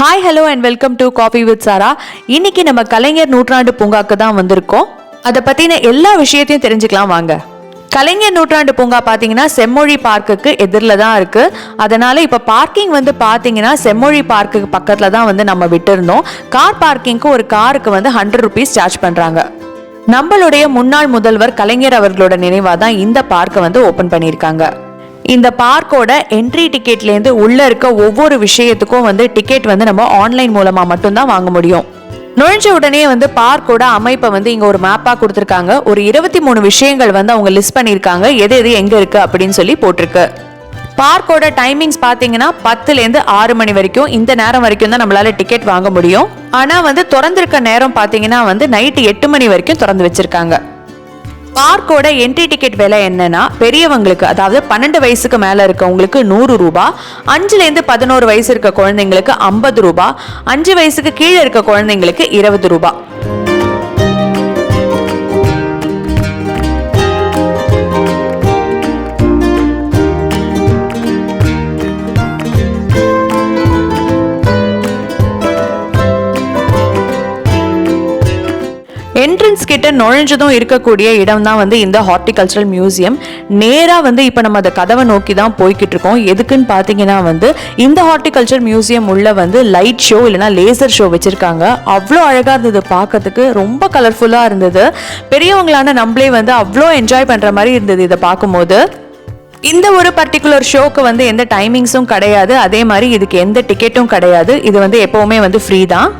Hi hello and welcome to coffee with Sara இன்னைக்கு நம்ம கலைஞர் நூற்றாண்டு பூங்காக்கு தான் வந்திருக்கோம். அதை பற்றின எல்லா விஷயத்தையும் தெரிஞ்சுக்கலாம் வாங்க. கலைஞர் நூற்றாண்டு பூங்கா பார்த்தீங்கன்னா செம்மொழி பார்க்குக்கு எதிரில் தான் இருக்குது அதனால் இப்போ பார்க்கிங் வந்து பார்த்தீங்கன்னா செம்மொழி பார்க்குக்கு பக்கத்தில் தான் வந்து நம்ம விட்டுருந்தோம். கார் பார்க்கிங்க்கு ஒரு காருக்கு வந்து ஹண்ட்ரட் ருபீஸ் சார்ஜ் பண்ணுறாங்க நம்மளுடைய முன்னாள் முதல்வர் கலைஞர் அவர்களோட நினைவாக தான் இந்த பார்க்கை வந்து ஓப்பன் பண்ணியிருக்காங்க. இந்த பார்க்கோட என்ட்ரி டிக்கெட்லேருந்து உள்ளே இருக்க ஒவ்வொரு விஷயத்துக்கும் வந்து டிக்கெட் வந்து நம்ம ஆன்லைன் மூலமாக மட்டும்தான் வாங்க முடியும். நுழைஞ்ச உடனே வந்து பார்க்கோட அமைப்பை வந்து இங்கே ஒரு மேப்பாக கொடுத்துருக்காங்க. ஒரு இருபத்தி மூணு விஷயங்கள் வந்து அவங்க லிஸ்ட் பண்ணியிருக்காங்க. எது எது எங்கே இருக்குது அப்படின்னு சொல்லி போட்டிருக்கு. பார்க்கோட டைமிங்ஸ் பார்த்தீங்கன்னா பத்துலேருந்து ஆறு மணி வரைக்கும். இந்த நேரம் வரைக்கும் தான் நம்மளால டிக்கெட் வாங்க முடியும். ஆனால் வந்து திறந்திருக்க நேரம் பார்த்தீங்கன்னா வந்து நைட்டு எட்டு மணி வரைக்கும் திறந்து வச்சிருக்காங்க. பார்க்கோட என்ட்ரி டிக்கெட் விலை என்னன்னா பெரியவங்களுக்கு அதாவது பன்னெண்டு வயசுக்கு மேல இருக்கவங்களுக்கு நூறு ரூபாய் அஞ்சுலேருந்து பதினோரு வயசு இருக்க குழந்தைங்களுக்கு ஐம்பது ரூபாய் அஞ்சு வயசுக்கு கீழே இருக்க குழந்தைங்களுக்கு இருபது ரூபாய் என்ட்ரன்ஸ் கிட்ட நுழைஞ்சதும் இருக்கக்கூடிய இடம் தான் வந்து இந்த ஹார்டிகல்ச்சரல் மியூசியம் நேராக வந்து இப்போ நம்ம அந்த கதவை நோக்கி தான் போய்கிட்டு இருக்கோம் எதுக்குன்னு பார்த்தீங்கன்னா வந்து இந்த ஹார்டிகல்ச்சர் மியூசியம் உள்ள வந்து லைட் ஷோ இல்லைனா லேசர் ஷோ வச்சுருக்காங்க. அவ்வளோ அழகாக இருந்தது பார்க்கறதுக்கு ரொம்ப கலர்ஃபுல்லாக இருந்தது. பெரியவங்களான நம்மளே வந்து அவ்வளோ என்ஜாய் பண்ணுற மாதிரி இருந்தது இதை பார்க்கும்போது இந்த ஒரு பர்டிகுலர் ஷோக்கு வந்து எந்த டைமிங்ஸும் கிடையாது. அதே மாதிரி இதுக்கு எந்த டிக்கெட்டும் கிடையாது. இது வந்து எப்போவுமே வந்து ஃப்ரீ தான்.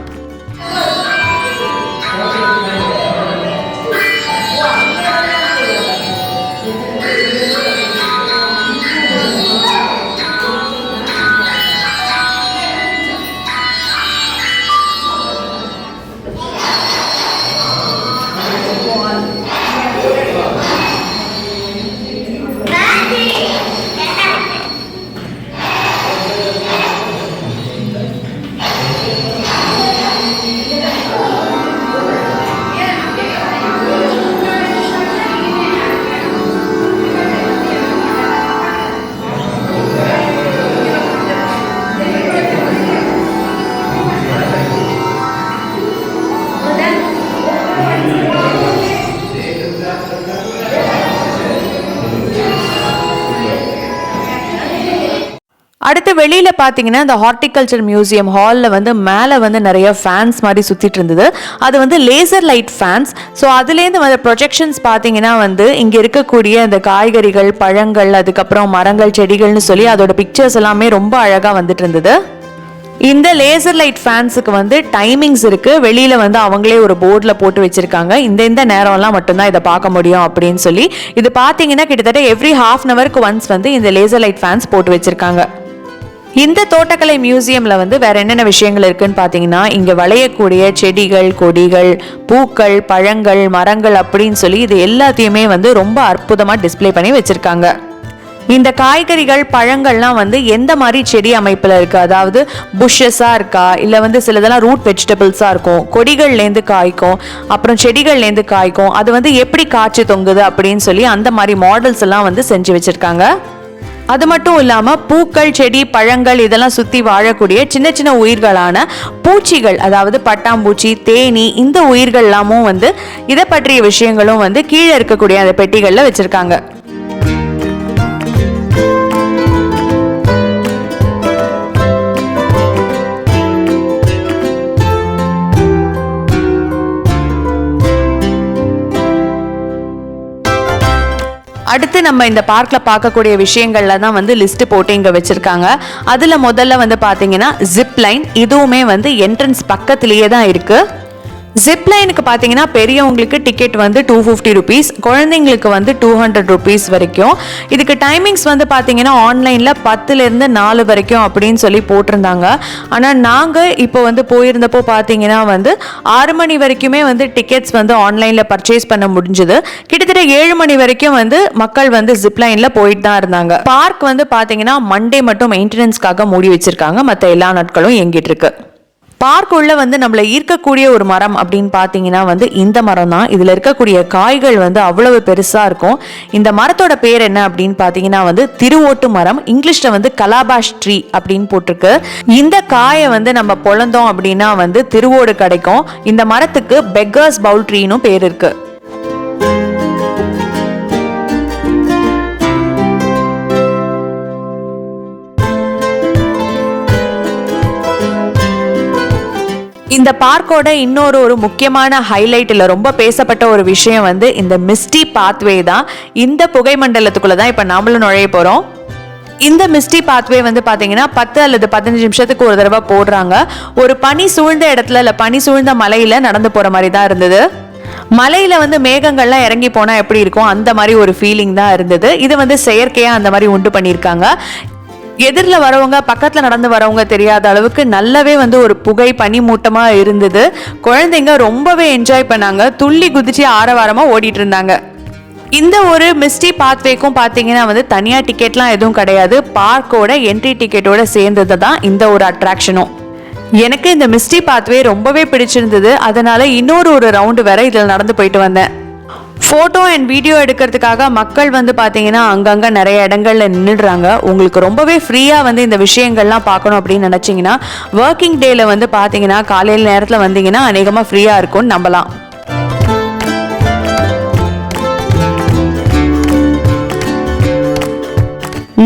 வெளியில் பார்த்தீங்கன்னா இந்த ஹார்டிகல்ச்சர் மியூசியம் ஹாலில் வந்து மேலே வந்து நிறைய ஃபேன்ஸ் மாதிரி சுற்றிட்டு இருந்தது. அது வந்து லேசர் லைட் ஃபேன்ஸ் ஸோ அதுலேருந்து வந்த ப்ரொஜெக்ஷன்ஸ் பார்த்தீங்கன்னா வந்து இங்கே இருக்கக்கூடிய அந்த காய்கறிகள் பழங்கள் அதுக்கப்புறம் மரங்கள் செடிகள்னு சொல்லி அதோட பிக்சர்ஸ் எல்லாமே ரொம்ப அழகாக வந்துட்டு இருந்தது. இந்த லேசர் லைட் ஃபேன்ஸுக்கு வந்து டைமிங்ஸ் இருக்குது வெளியில் வந்து அவங்களே ஒரு போர்டில் போட்டு வச்சுருக்காங்க. இந்த இந்த நேரம்லாம் மட்டும்தான் இதை பார்க்க முடியும் அப்படின்னு சொல்லி. இது பார்த்தீங்கன்னா கிட்டத்தட்ட எவ்ரி ஹாஃப் அன் ஹவருக்கு ஒன்ஸ் வந்து இந்த லேசர் லைட் ஃபேன்ஸ் போட்டு வச்சுருக்காங்க. இந்த தோட்டக்கலை மியூசியம்ல வந்து வேற என்னென்ன விஷயங்கள் இருக்குன்னு பார்த்தீங்கன்னா இங்க விளையக்கூடிய செடிகள் கொடிகள் பூக்கள் பழங்கள் மரங்கள் அப்படின்னு சொல்லி இது எல்லாத்தையுமே வந்து ரொம்ப அற்புதமா டிஸ்ப்ளே பண்ணி வச்சிருக்காங்க. இந்த காய்கறிகள் பழங்கள்லாம் வந்து எந்த மாதிரி செடி அமைப்பில் இருக்குது அதாவது புஷ்ஷஸாக இருக்கா? இல்லை வந்து சிலதெல்லாம் ரூட் வெஜிடபிள்ஸாக இருக்கும். கொடிகள்லேருந்து காய்க்கும். அப்புறம் செடிகள்லேருந்து காய்க்கும். அது வந்து எப்படி காய்ச்சி தொங்குது அப்படின்னு சொல்லி அந்த மாதிரி மாடல்ஸ் எல்லாம் வந்து செஞ்சு வச்சுருக்காங்க. அது மட்டும் இல்லாமல் பூக்கள் செடி பழங்கள் இதெல்லாம் சுற்றி வாழக்கூடிய சின்ன சின்ன உயிர்களான பூச்சிகள் அதாவது பட்டாம்பூச்சி தேனி இந்த உயிர்கள் எல்லாமும் வந்து இதை பற்றிய விஷயங்களும் வந்து கீழே இருக்கக்கூடிய அந்த பெட்டிகளில் வச்சுருக்காங்க. நம்ம இந்த பார்க்கில் பார்க்கக்கூடிய விஷயங்கள்ல தான் வந்து லிஸ்ட் போட்டு இங்கே வச்சுருக்காங்க. அதில் முதல்ல வந்து பார்த்தீங்கன்னா ஜிப் லைன் இதுவுமே வந்து என்ட்ரன்ஸ் பக்கத்துலேயே தான் இருக்குது ஜிப்லைனுக்கு பார்த்தீங்கன்னா பெரியவங்களுக்கு டிக்கெட் வந்து டூ ஃபிஃப்டி ருபீஸ் குழந்தைங்களுக்கு வந்து டூ ஹண்ட்ரட் ருபீஸ் வரைக்கும். இதுக்கு டைமிங்ஸ் வந்து பார்த்தீங்கன்னா ஆன்லைனில் பத்துலேருந்து நாலு வரைக்கும் அப்படின்னு சொல்லி போட்டிருந்தாங்க. ஆனால் நாங்கள் இப்போ வந்து போயிருந்தப்போ பார்த்தீங்கன்னா வந்து ஆறு மணி வரைக்குமே வந்து டிக்கெட்ஸ் வந்து ஆன்லைனில் பர்ச்சேஸ் பண்ண முடிஞ்சுது. கிட்டத்தட்ட ஏழு மணி வரைக்கும் வந்து மக்கள் வந்து ஜிப்லைனில் போயிட்டு தான் இருந்தாங்க. பார்க் வந்து பார்த்தீங்கன்னா மண்டே மட்டும் மெயின்டெனன்ஸ்க்காக மூடி வச்சிருக்காங்க. மற்ற எல்லா நாட்களும் இயங்கிட்டு இருக்கு. பார்க்குள்ளே வந்து நம்மளை ஈர்க்கக்கூடிய ஒரு மரம் அப்படின்னு பார்த்தீங்கன்னா வந்து இந்த மரம் தான். இதில் இருக்கக்கூடிய காய்கள் வந்து அவ்வளவு பெருசாக இருக்கும். இந்த மரத்தோட பேர் என்ன அப்படின்னு பார்த்தீங்கன்னா வந்து திருவோட்டு மரம். இங்கிலீஷில் வந்து கலாபாஷ் ட்ரீ அப்படின்னு போட்டிருக்கு. இந்த காயை வந்து நம்ம பொழந்தோம் அப்படின்னா வந்து திருவோடு கிடைக்கும். இந்த மரத்துக்கு பெக்கர்ஸ் பவுல் ட்ரீனும் பேர் இருக்குது இந்த பார்க்கோட இன்னொரு ஒரு முக்கியமான ஹைலைட் இல்லை ரொம்ப பேசப்பட்ட ஒரு விஷயம் வந்து இந்த மிஸ்டி பாத்வே தான். இந்த புகை மண்டலத்துக்குள்ளே தான் இப்போ நாமளும் நுழைய போகிறோம் இந்த மிஸ்டி பாத்வே வந்து பார்த்தீங்கன்னா பத்து அல்லது பதினஞ்சு நிமிஷத்துக்கு ஒரு தடவை போடுறாங்க. ஒரு பனி சூழ்ந்த இடத்துல இல்லை பனி சூழ்ந்த மலையில் நடந்து போகிற மாதிரி தான் இருந்தது. மலையில வந்து மேகங்கள்லாம் இறங்கி போனா எப்படி இருக்கும்? அந்த மாதிரி ஒரு ஃபீலிங் தான் இருந்தது. இது வந்து செயற்கையா அந்த மாதிரி உண்டு பண்ணியிருக்காங்க. எதிரில் வரவங்க பக்கத்தில் நடந்து வரவங்க தெரியாத அளவுக்கு நல்லாவே வந்து ஒரு புகை பனி மூட்டமாக இருந்தது. குழந்தைங்க ரொம்பவே என்ஜாய் பண்ணாங்க. துள்ளி குதிச்சு ஆரவாரமாக ஓடிட்டு இருந்தாங்க இந்த ஒரு மிஸ்டி பாத்வேக்கும் பார்த்தீங்கன்னா வந்து தனியாக டிக்கெட்லாம் எதுவும் கிடையாது. பார்க்கோட என்ட்ரி டிக்கெட்டோட சேர்ந்தது தான் இந்த ஒரு அட்ராக்ஷனும் எனக்கு இந்த மிஸ்டி பாத்வே ரொம்பவே பிடிச்சிருந்தது. அதனால இன்னொரு ஒரு ரவுண்டு வேற இதில் நடந்து போயிட்டு வந்தேன். ஃபோட்டோ அண்ட் வீடியோ எடுக்கிறதுக்காக மக்கள் வந்து பார்த்தீங்கன்னா அங்கங்கே நிறைய இடங்கள்ல நின்றுடுறாங்க உங்களுக்கு ரொம்பவே ஃப்ரீயாக வந்து இந்த விஷயங்கள்லாம் பார்க்கணும் அப்படின்னு நினச்சிங்கன்னா ஒர்க்கிங் டேயில் வந்து பார்த்தீங்கன்னா காலையில் நேரத்தில் வந்தீங்கன்னா அநேகமாக ஃப்ரீயாக இருக்கும்னு நம்பலாம்.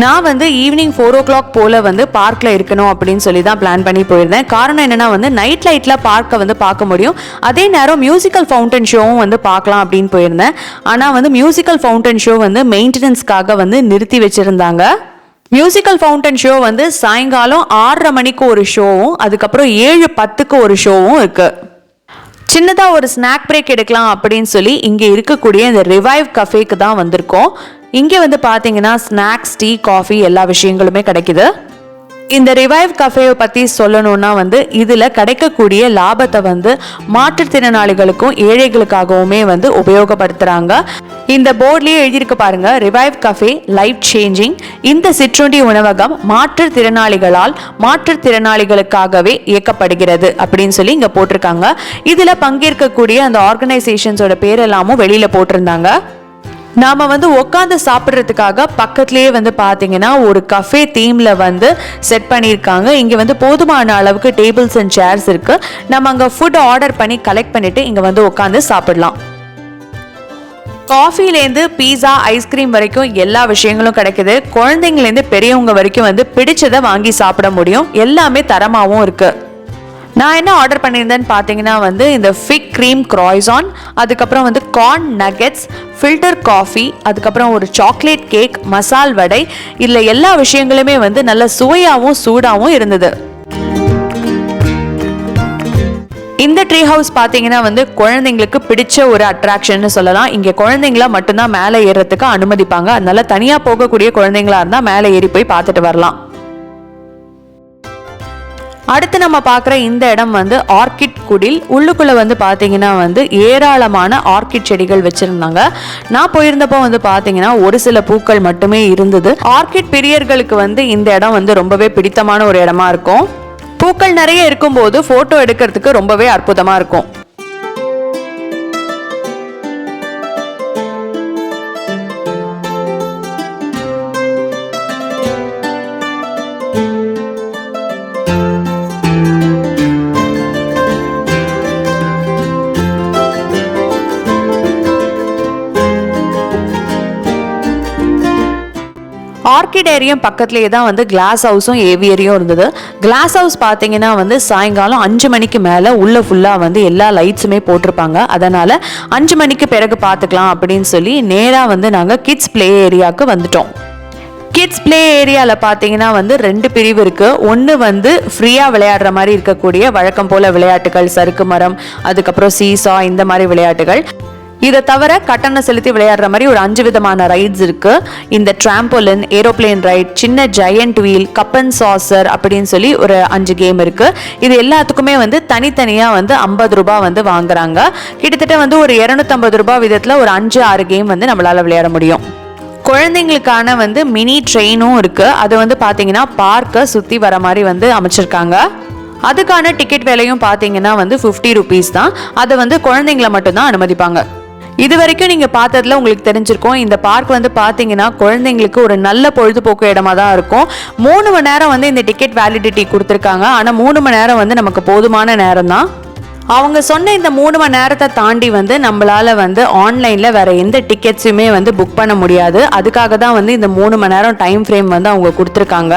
நான் வந்து ஈவினிங் ஃபோர் ஓ கிளாக் போல் வந்து பார்க்கில் இருக்கணும் அப்படின்னு சொல்லி தான் பிளான் பண்ணி போயிருந்தேன். காரணம் என்னென்னா வந்து நைட் லைட்டில் பார்க்கை வந்து பார்க்க முடியும். அதே நேரம் மியூசிக்கல் ஃபவுண்டன் ஷோவும் வந்து பார்க்கலாம் அப்படின்னு போயிருந்தேன். ஆனால் வந்து மியூசிக்கல் ஃபவுண்டன் ஷோ வந்து மெயின்டெனன்ஸ்க்காக வந்து நிறுத்தி வச்சுருந்தாங்க. மியூசிக்கல் ஃபவுண்டன் ஷோ வந்து சாயங்காலம் ஆறரை மணிக்கு ஒரு ஷோவும் அதுக்கப்புறம் ஏழு பத்துக்கு ஒரு ஷோவும் இருக்குது சின்னதாக ஒரு ஸ்நாக் பிரேக் எடுக்கலாம் அப்படின்னு சொல்லி இங்கே இருக்கக்கூடிய இந்த ரிவைவ் கஃபேக்கு தான் வந்திருக்கோம். இங்கே வந்து பார்த்தீங்கன்னா ஸ்நாக்ஸ் டீ காஃபி எல்லா விஷயங்களுமே கிடைக்குது. இந்த ரிவைவ் கஃபேவை பற்றி சொல்லணும்னா வந்து இதில் கிடைக்கக்கூடிய லாபத்தை வந்து மாற்றுத்திறனாளிகளுக்கும் ஏழைகளுக்காகவுமே வந்து உபயோகப்படுத்துகிறாங்க இந்த போர்ட்லேயே எழுதியிருக்கு பாருங்க ரிவைவ் கஃபே லைஃப் சேஞ்சிங் இந்த சிற்றுண்டி உணவகம் மாற்றுத்திறனாளிகளால் மாற்றுத்திறனாளிகளுக்காகவே இயக்கப்படுகிறது அப்படின்னு சொல்லி இங்கே போட்டிருக்காங்க. இதில் பங்கேற்கக்கூடிய அந்த ஆர்கனைசேஷன்ஸோட பேரெல்லாமும் வெளியில் போட்டிருந்தாங்க. நாம் வந்து உட்காந்து சாப்பிட்றதுக்காக பக்கத்துலேயே வந்து பார்த்தீங்கன்னா ஒரு கஃபே தீமில் வந்து செட் பண்ணியிருக்காங்க. இங்கே வந்து போதுமான அளவுக்கு டேபிள்ஸ் அண்ட் சேர்ஸ் இருக்குது நம்ம அங்கே ஃபுட் ஆர்டர் பண்ணி கலெக்ட் பண்ணிவிட்டு இங்கே வந்து உட்காந்து சாப்பிடலாம். காஃபிலேருந்து பீஸா ஐஸ்கிரீம் வரைக்கும் எல்லா விஷயங்களும் கிடைக்குது. குழந்தைங்கலேருந்து பெரியவங்க வரைக்கும் வந்து பிடிச்சதை வாங்கி சாப்பிட முடியும். எல்லாமே தரமாகவும் இருக்குது நான் என்ன ஆர்டர் பண்ணியிருந்தேன்னு பார்த்தீங்கன்னா வந்து இந்த ஃபிக் க்ரீம் க்ராய்ஸான் அதுக்கப்புறம் வந்து கார்ன் நகெட்ஸ் ஃபில்டர் காஃபி அதுக்கப்புறம் ஒரு சாக்லேட் கேக் மசால் வடை இதில் எல்லா விஷயங்களுமே வந்து நல்ல சுவையாகவும் சூடாகவும் இருந்தது. இந்த ட்ரீ ஹவுஸ் பார்த்தீங்கன்னா வந்து குழந்தைங்களுக்கு பிடிச்ச ஒரு அட்ராக்ஷன் சொல்லலாம். இங்கே குழந்தைங்கள மட்டும்தான் மேலே ஏறுறதுக்கு அனுமதிப்பாங்க. அதனால தனியாக போகக்கூடிய குழந்தைங்களா இருந்தால் மேலே ஏறி போய் பார்த்துட்டு வரலாம். அடுத்து நம்ம பார்க்குற இந்த இடம் வந்து ஆர்கிட் குடில். உள்ளுக்குள்ளே வந்து பார்த்தீங்கன்னா வந்து ஏராளமான ஆர்கிட் செடிகள் வச்சுருந்தாங்க. நான் போயிருந்தப்போ வந்து பார்த்தீங்கன்னா ஒரு சில பூக்கள் மட்டுமே இருந்தது. ஆர்கிட் பிரியர்களுக்கு வந்து இந்த இடம் வந்து ரொம்பவே பிடித்தமான ஒரு இடமா இருக்கும். பூக்கள் நிறைய இருக்கும்போது ஃபோட்டோ எடுக்கிறதுக்கு ரொம்பவே அற்புதமாக இருக்கும். ஏரியும் பக்கத்துலேயே தான் வந்து கிளாஸ் ஹவுஸும் ஏவியரியும் இருந்தது. கிளாஸ் ஹவுஸ் பார்த்தீங்கன்னா வந்து சாயங்காலம் அஞ்சு மணிக்கு மேலே உள்ள ஃபுல்லாக வந்து எல்லா லைட்ஸுமே போட்டிருப்பாங்க. அதனால் அஞ்சு மணிக்கு பிறகு பார்த்துக்கலாம் அப்படின்னு சொல்லி நேராக வந்து நாங்கள் கிட்ஸ் ப்ளே ஏரியாவுக்கு வந்துட்டோம். கிட்ஸ் ப்ளே ஏரியாவில் பார்த்தீங்கன்னா வந்து ரெண்டு பிரிவு இருக்குது ஒன்று வந்து ஃப்ரீயாக விளையாடுற மாதிரி இருக்கக்கூடிய வழக்கம் போல் விளையாட்டுகள் சறுக்கு மரம் அதுக்கப்புறம் சீசா இந்த மாதிரி விளையாட்டுகள். இதை தவிர கட்டணம் செலுத்தி விளையாடுற மாதிரி ஒரு அஞ்சு விதமான ரைட்ஸ் இருக்கு. இந்த டிராம்போலின் ஏரோப்ளேன் ரைட் சின்ன giant wheel cup and saucer அப்படின்னு சொல்லி ஒரு அஞ்சு கேம் இருக்கு. இது எல்லாத்துக்குமே வந்து தனித்தனியாக வந்து ஐம்பது ரூபாய் வந்து வாங்குறாங்க. கிட்டத்தட்ட வந்து ஒரு இரநூத்தம்பது ரூபாய் விதத்தில் ஒரு அஞ்சு ஆறு கேம் வந்து நம்மளால விளையாட முடியும். குழந்தைங்களுக்கான வந்து மினி ட்ரெயினும் இருக்கு. அது வந்து பார்த்தீங்கன்னா பார்க்கை சுற்றி வர மாதிரி வந்து அமைச்சிருக்காங்க. அதுக்கான டிக்கெட் விலையும் பார்த்தீங்கன்னா வந்து ஃபிஃப்டி ருபீஸ் தான். அதை வந்து குழந்தைங்கள மட்டும்தான் அனுமதிப்பாங்க. இது வரைக்கும் நீங்கள் பார்த்ததுல உங்களுக்கு தெரிஞ்சிருக்கும். இந்த பார்க் வந்து பார்த்தீங்கன்னா குழந்தைங்களுக்கு ஒரு நல்ல பொழுதுபோக்கு இடமா தான் இருக்கும். மூணு மணி நேரம் வந்து இந்த டிக்கெட் வேலிடிட்டி கொடுத்துருக்காங்க. ஆனால் மூணு மணி நேரம் வந்து நமக்கு போதுமான நேரம் தான் அவங்க சொன்ன இந்த மூணு மணி நேரத்தை தாண்டி வந்து நம்மளால வந்து ஆன்லைனில் வேறு எந்த டிக்கெட்ஸுமே வந்து புக் பண்ண முடியாது. அதுக்காக தான் வந்து இந்த மூணு மணி நேரம் டைம் ஃப்ரேம் வந்து அவங்க கொடுத்துருக்காங்க.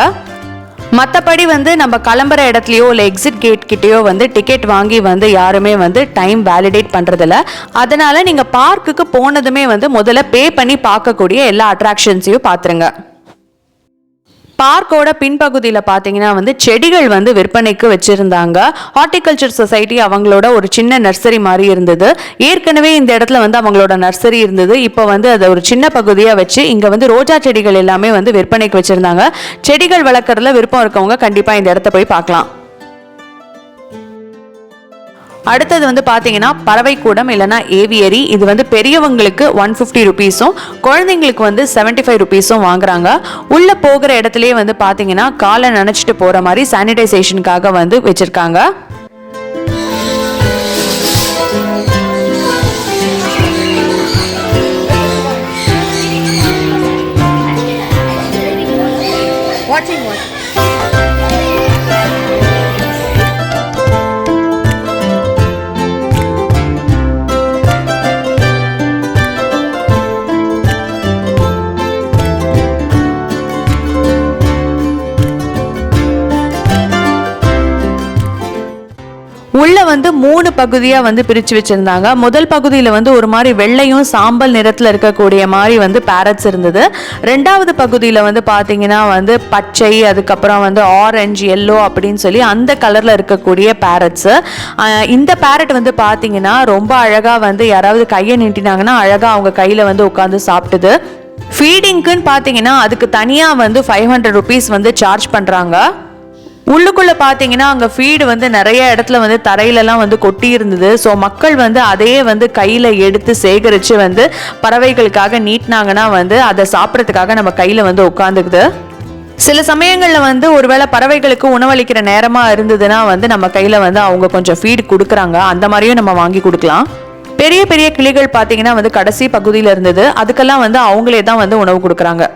மற்றபடி வந்து நம்ம கிளம்புற இடத்துலையோ இல்லை எக்ஸிட் கேட் கிட்டேயோ வந்து டிக்கெட் வாங்கி வந்து யாருமே வந்து டைம் வேலிடேட் பண்ணுறதில்ல அதனால் நீங்கள் பார்க்குக்கு போனதுமே வந்து முதல்ல பே பண்ணி பார்க்கக்கூடிய எல்லா அட்ராக்ஷன்ஸையும் பார்த்துருங்க. பார்க்கோட பின்பகுதியில் பார்த்தீங்கன்னா வந்து செடிகள் வந்து விற்பனைக்கு வச்சுருந்தாங்க. ஹார்டிகல்ச்சர் சொசைட்டி அவங்களோட ஒரு சின்ன நர்சரி மாதிரி இருந்தது. ஏற்கனவே இந்த இடத்துல வந்து அவங்களோட நர்சரி இருந்தது. இப்போ வந்து அதை ஒரு சின்ன பகுதியாக வச்சு இங்கே வந்து ரோஜா செடிகள் எல்லாமே வந்து விற்பனைக்கு வச்சுருந்தாங்க. செடிகள் வளர்க்குறதுல விருப்பம் இருக்கவங்க கண்டிப்பாக இந்த இடத்த போய் பார்க்கலாம். அடுத்தது வந்து பார்த்தீங்கன்னா பறவை கூடம் இல்லைனா ஏவியரி. இது வந்து பெரியவங்களுக்கு ஒன் ஃபிஃப்டி ருபீஸும் குழந்தைங்களுக்கு வந்து செவன்ட்டி ஃபைவ் ருபீஸும் வாங்குறாங்க. உள்ளே போகிற இடத்துலயே வந்து பார்த்தீங்கன்னா காலை நினச்சிட்டு போகிற மாதிரி சானிடைசேஷனுக்காக வந்து வச்சுருக்காங்க. Watching what? வந்து மூணு பகுதியாக வந்து பிரித்து வச்சுருந்தாங்க. முதல் பகுதியில் வந்து ஒரு மாதிரி வெள்ளையும் சாம்பல் நிறத்தில் இருக்கக்கூடிய மாதிரி வந்து பேரட்ஸ் இருந்தது. ரெண்டாவது பகுதியில் வந்து பார்த்தீங்கன்னா வந்து பச்சை அதுக்கப்புறம் வந்து ஆரஞ்சு எல்லோ அப்படின்னு சொல்லி அந்த கலரில் இருக்கக்கூடிய பேரட்ஸ் இந்த பேரட் வந்து பார்த்தீங்கன்னா ரொம்ப அழகாக வந்து யாராவது கையை நீட்டினாங்கன்னா அழகாக அவங்க கையில் வந்து உட்காந்து சாப்பிட்டுது. ஃபீடிங்க்குன்னு பார்த்தீங்கன்னா அதுக்கு தனியாக வந்து ஃபைவ் ஹண்ட்ரட் ருபீஸ் வந்து சார்ஜ் பண்ணுறாங்க உள்ளுக்குள்ளே பார்த்தீங்கன்னா அங்கே ஃபீடு வந்து நிறைய இடத்துல வந்து தரையிலலாம் வந்து கொட்டி இருந்தது ஸோ மக்கள் வந்து அதையே வந்து கையில் எடுத்து சேகரித்து வந்து பறவைகளுக்காக நீட்டினாங்கன்னா வந்து அதை சாப்பிட்றதுக்காக நம்ம கையில் வந்து உட்காந்துக்குது சில சமயங்களில் வந்து ஒருவேளை பறவைகளுக்கு உணவளிக்கிற நேரமாக இருந்ததுன்னா வந்து நம்ம கையில் வந்து அவங்க கொஞ்சம் ஃபீடு கொடுக்குறாங்க. அந்த மாதிரியும் நம்ம வாங்கி கொடுக்கலாம். பெரிய பெரிய கிளிகள் பார்த்தீங்கன்னா வந்து கடைசி பகுதியில் இருந்தது. அதுக்கெல்லாம் வந்து அவங்களே தான் வந்து உணவு கொடுக்குறாங்க.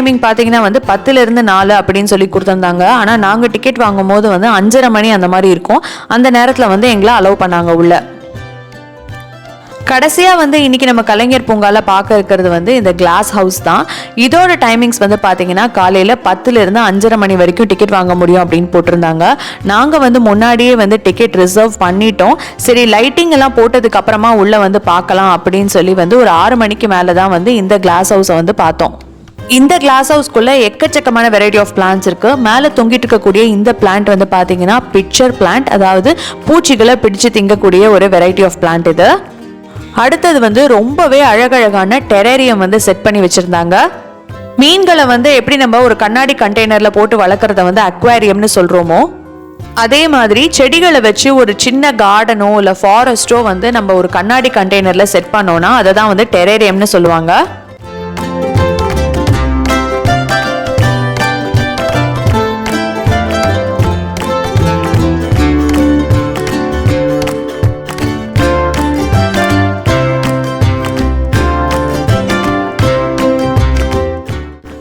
டைமிங் பார்த்தீங்கன்னா வந்து பத்துலேருந்து நாலு அப்படின்னு சொல்லி கொடுத்துருந்தாங்க. ஆனால் நாங்கள் டிக்கெட் வாங்கும் போது வந்து அஞ்சரை மணி அந்த மாதிரி இருக்கும். அந்த நேரத்தில் வந்து எங்களை அலோவ் பண்ணாங்க உள்ள. கடைசியாக வந்து இன்றைக்கி நம்ம கலைஞர் பூங்கால பார்க்க இருக்கிறது வந்து இந்த கிளாஸ் ஹவுஸ் தான். இதோட டைமிங்ஸ் வந்து பார்த்தீங்கன்னா காலையில் பத்துலேருந்து அஞ்சரை மணி வரைக்கும் டிக்கெட் வாங்க முடியும் அப்படின்னு போட்டிருந்தாங்க. நாங்கள் வந்து முன்னாடியே வந்து டிக்கெட் ரிசர்வ் பண்ணிட்டோம். சரி லைட்டிங் எல்லாம் போட்டதுக்கப்புறமா உள்ளே வந்து பார்க்கலாம் அப்படின்னு சொல்லி வந்து ஒரு ஆறு மணிக்கு மேலே தான் வந்து இந்த கிளாஸ் ஹவுஸை வந்து பார்த்தோம். இந்த கிளாஸ் ஹவுஸ்க்குள்ள எக்கச்சக்கமான வெரைட்டி ஆஃப் பிளான்ஸ் இருக்கு. மேலே தொங்கிட்டு இருக்கக்கூடிய இந்த பிளான்ட் வந்து பார்த்தீங்கன்னா பிக்சர் பிளான்ட் அதாவது பூச்சிகளை பிடிச்சு திங்கக்கூடிய ஒரு வெரைட்டி ஆஃப் பிளான்ட் இது. அடுத்தது வந்து ரொம்பவே அழகழகான டெரேரியம் வந்து செட் பண்ணி வச்சிருந்தாங்க. மீன்களை வந்து எப்படி நம்ம ஒரு கண்ணாடி கண்டெய்னர்ல போட்டு வளர்க்குறத வந்து அக்வாரியம்னு சொல்றோமோ அதே மாதிரி செடிகளை வச்சு ஒரு சின்ன கார்டனோ இல்லை ஃபாரஸ்ட்டோ வந்து நம்ம ஒரு கண்ணாடி கண்டெய்னரில் செட் பண்ணோன்னா அதை தான் வந்து டெரேரியம்னு சொல்லுவாங்க.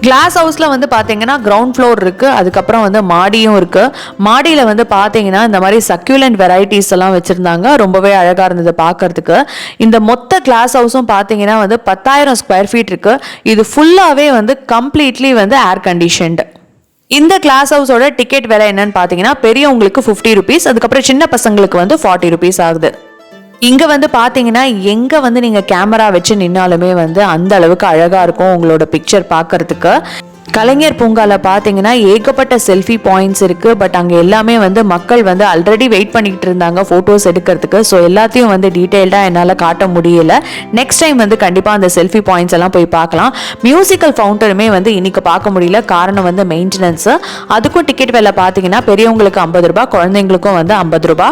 கிளாஸ் ஹவுஸில் வந்து பார்த்தீங்கன்னா கிரவுண்ட் ஃப்ளோர் இருக்குது அதுக்கப்புறம் வந்து மாடியும் இருக்குது மாடியில் வந்து பார்த்தீங்கன்னா இந்த மாதிரி சக்யூலண்ட் வெரைட்டிஸ் எல்லாம் வச்சுருந்தாங்க. ரொம்பவே அழகாக இருந்தது பார்க்கறதுக்கு இந்த மொத்த கிளாஸ் ஹவுஸும் பார்த்தீங்கன்னா வந்து பத்தாயிரம் ஸ்கொயர் ஃபீட் இருக்குது இது ஃபுல்லாகவே வந்து கம்ப்ளீட்லி வந்து ஏர் கண்டிஷன்டு இந்த கிளாஸ் ஹவுஸோட டிக்கெட் விலை என்னன்னு பார்த்தீங்கன்னா பெரியவங்களுக்கு ஃபிஃப்டி ருபீஸ் அதுக்கப்புறம் சின்ன பசங்களுக்கு வந்து ஃபார்ட்டி ருபீஸ் ஆகுது. இங்கே வந்து பார்த்தீங்கன்னா எங்கே வந்து நீங்கள் கேமரா வச்சு நின்னாலுமே வந்து அந்த அளவுக்கு அழகாக இருக்கும் உங்களோட பிக்சர் பார்க்கறதுக்கு கலைஞர் பூங்காவில் பார்த்தீங்கன்னா ஏகப்பட்ட செல்ஃபி பாயிண்ட்ஸ் இருக்குது பட் அங்கே எல்லாமே வந்து மக்கள் வந்து ஆல்ரெடி வெயிட் பண்ணிக்கிட்டு இருந்தாங்க ஃபோட்டோஸ் எடுக்கிறதுக்கு. ஸோ எல்லாத்தையும் வந்து டீட்டெயில்டாக என்னால் காட்ட முடியல. நெக்ஸ்ட் டைம் வந்து கண்டிப்பாக அந்த செல்ஃபி பாயிண்ட்ஸ் எல்லாம் போய் பார்க்கலாம் மியூசிக்கல் ஃபவுண்டனுமே வந்து இன்னைக்கு பார்க்க முடியல. காரணம் வந்து மெயின்டெனன்ஸு அதுக்கும் டிக்கெட் விலை பார்த்தீங்கன்னா பெரியவங்களுக்கு ஐம்பது ரூபா குழந்தைங்களுக்கும் வந்து ஐம்பது ரூபா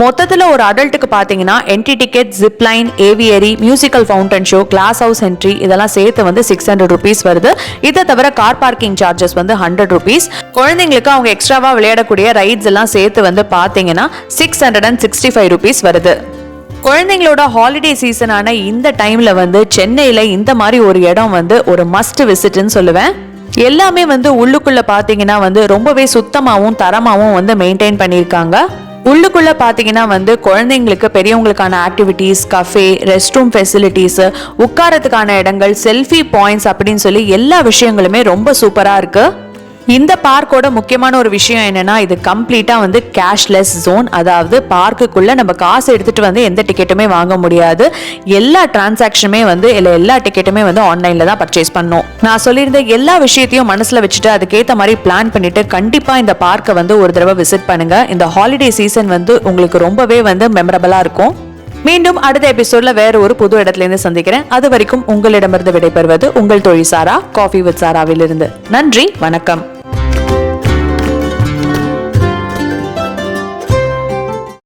மொத்தத்தில் ஒரு அடல்ட்டுக்கு பார்த்தீங்கன்னா entry ticket zipline aviary musical fountain show glass house entry இதெல்லாம் சேர்த்து வந்து சிக்ஸ் ஹண்ட்ரட் ருபீஸ் வருது. இதை தவிர கார் பார்க்கிங் சார்ஜஸ் வந்து ஹண்ட்ரட் ருபீஸ் குழந்தைங்களுக்கு அவங்க எக்ஸ்ட்ராவாக விளையாடக்கூடிய ரைட்ஸ் எல்லாம் சேர்த்து வந்து பார்த்தீங்கன்னா six hundred and sixty five rupees வருது. குழந்தைங்களோட ஹாலிடே சீசனான இந்த டைமில் வந்து சென்னையில் இந்த மாதிரி ஒரு இடம் வந்து ஒரு மஸ்ட் விசிட்னு சொல்லுவேன். எல்லாமே வந்து உள்ளுக்குள்ள பாத்தீங்கன்னா வந்து ரொம்பவே சுத்தமாகவும் தரமாகவும் வந்து மெயின்டைன் பண்ணியிருக்காங்க. உள்ளுக்குள்ள பார்த்தீங்கன்னா வந்து குழந்தைங்களுக்கு பெரியவங்களுக்கான activities cafe rest room facilities உட்காரத்துக்கான இடங்கள் செல்ஃபி பாயிண்ட்ஸ் அப்படின்னு சொல்லி எல்லா விஷயங்களுமே ரொம்ப சூப்பராக இருக்குது இந்த பார்க்கோட முக்கியமான ஒரு விஷயம் என்னன்னா இது கம்ப்ளீட்டா வந்து கேஷ்லெஸ் ஜோன். அதாவது பார்க்குக்குள்ள நம்ம காசு எடுத்துட்டு வந்து எந்த டிக்கெட்டுமே வாங்க முடியாது. எல்லா டிரான்சாக்ஷனுமே வந்து இல்லை எல்லா டிக்கெட்டுமே வந்து ஆன்லைன்ல தான் பர்ச்சேஸ் பண்ணோம். நான் சொல்லியிருந்த எல்லா விஷயத்தையும் மனசுல வச்சுட்டு அதுக்கேற்ற மாதிரி பிளான் பண்ணிட்டு கண்டிப்பா இந்த பார்க்கை வந்து ஒரு தடவை விசிட் பண்ணுங்க. இந்த ஹாலிடே சீசன் வந்து உங்களுக்கு ரொம்பவே வந்து மெமரபிளா இருக்கும். மீண்டும் அடுத்த எபிசோட்ல வேற ஒரு புது இடத்துல இருந்து சந்திக்கிறேன். அது வரைக்கும் உங்களிடமிருந்து விடைபெறுவது உங்கள் தொழில் சாரா காஃபி வித் சாராவிலிருந்து. நன்றி வணக்கம்.